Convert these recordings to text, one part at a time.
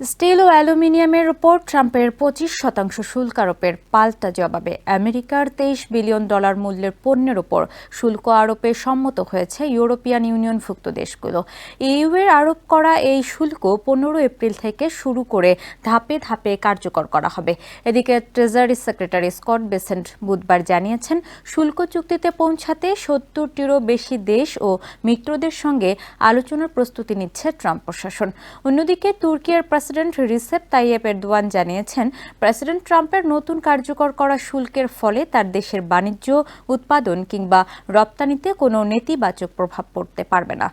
Still ও অ্যালুমিনিয়ামের ওপর ট্রাম্পের পঁচিশ শতাংশ শুল্ক আরোপের পাল্টা জবাবে আমেরিকার তেইশ বিলিয়ন ডলার মূল্যের পণ্যের ওপর শুল্ক আরোপে সম্মত হয়েছে ইউরোপিয়ান ইউনিয়নভুক্ত দেশগুলো। ইউ এর আরোপ করা এই শুল্ক পনেরো এপ্রিল থেকে শুরু করে ধাপে ধাপে কার্যকর করা হবে। এদিকে ট্রেজারি সেক্রেটারি স্কট বেসেন্ট বুধবার জানিয়েছেন, শুল্ক চুক্তিতে পৌঁছাতে সত্তরটিরও বেশি দেশ ও মিত্রদের সঙ্গে আলোচনার প্রস্তুতি নিচ্ছে ট্রাম্প প্রশাসন। অন্যদিকে তুর্কির প্রেসিডেন্ট রিসেপ তাইয়েপ এরদোয়ান জানিয়েছেন, প্রেসিডেন্ট ট্রাম্পের নতুন কার্যকর করা শুল্কের ফলে তার দেশের বাণিজ্য, উৎপাদন কিংবা রপ্তানিতে কোনো নেতিবাচক প্রভাব পড়তে পারবে না।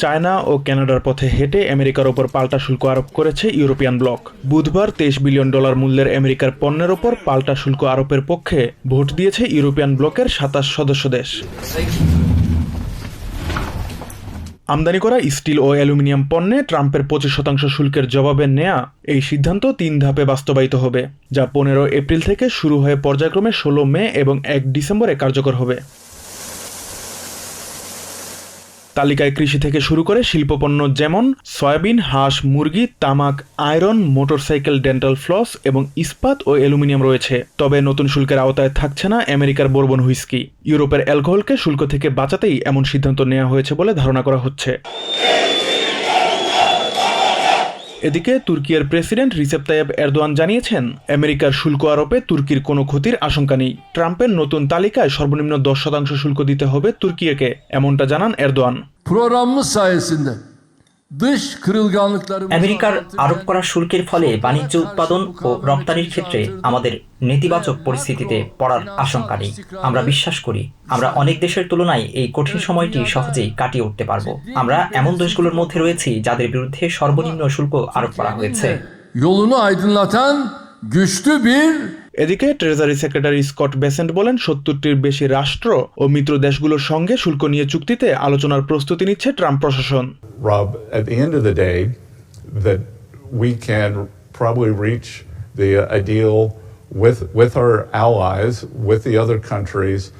চায়না ও কানাডার পথে হেঁটে আমেরিকার ওপর পাল্টা শুল্ক আরোপ করেছে ইউরোপিয়ান ব্লক। বুধবার তেইশ বিলিয়ন ডলার মূল্যের আমেরিকার পণ্যের ওপর পাল্টা শুল্ক আরোপের পক্ষে ভোট দিয়েছে ইউরোপিয়ান ব্লকের সাতাশ সদস্য দেশ। আমদানি করা স্টিল ও অ্যালুমিনিয়াম পণ্যে ট্রাম্পের পঁচিশ শতাংশ শুল্কের জবাবে নেয়া এই সিদ্ধান্ত তিন ধাপে বাস্তবায়িত হবে, যা পনেরো এপ্রিল থেকে শুরু হয়ে পর্যায়ক্রমে ষোলো মে এবং এক ডিসেম্বরে কার্যকর হবে। তালিকায় কৃষি থেকে শুরু করে শিল্পপণ্য যেমন সয়াবিন, হাঁস, মুরগি, তামাক, আয়রন, মোটরসাইকেল, ডেন্টাল ফ্লস এবং ইস্পাত ও অ্যালুমিনিয়াম রয়েছে। তবে নতুন শুল্কের আওতায় থাকছে না আমেরিকার বোরবন হুইস্কি। ইউরোপের অ্যালকোহলকে শুল্ক থেকে বাঁচাতেই এমন সিদ্ধান্ত নেওয়া হয়েছে বলে ধারণা করা হচ্ছে। এদিকে তুর্কিয়ার প্রেসিডেন্ট রিসেপ তাইয়েব এরদোয়ান জানিয়েছেন, আমেরিকার শুল্ক আরোপে তুর্কির কোনো ক্ষতির আশঙ্কা নেই। ট্রাম্পের নতুন তালিকায় সর্বনিম্ন দশ শতাংশ শুল্ক দিতে হবে তুর্কিয়াকে এমনটা জানান এরদোয়ান। প্রোগ্রাম আমেরিকার আরোপ করা শুল্কের ফলে বাণিজ্য উৎপাদন ও রপ্তানির ক্ষেত্রে আমাদের নেতিবাচক পরিস্থিতিতে পড়ার আশঙ্কা নেই। আমরা বিশ্বাস করি আমরা অনেক দেশের তুলনায় এই কঠিন সময়টি সহজেই কাটিয়ে উঠতে পারব। আমরা এমন দেশগুলোর মধ্যে রয়েছি যাদের বিরুদ্ধে সর্বনিম্ন শুল্ক আরোপ করা হয়েছে। yolunu aydınlatan güçlü bir এদিকে ট্রেজারি সেক্রেটারি স্কট বেসেন্ট বলেন সত্তরটির বেশি রাষ্ট্র ও মিত্র দেশগুলোর সঙ্গে শুল্ক নিয়ে চুক্তিতে আলোচনার প্রস্তুতি নিচ্ছে ট্রাম্প প্রশাসন। Rob, at the end of the day, that we can probably reach the uh, a deal with with our allies, with the other countries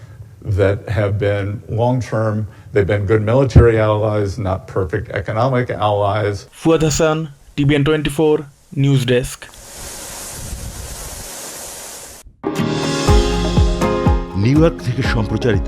that have been long term. They've been good military allies, not perfect economic allies. Fuad Hasan TVN twenty four news desk New York থেকে সম্প্রচারিত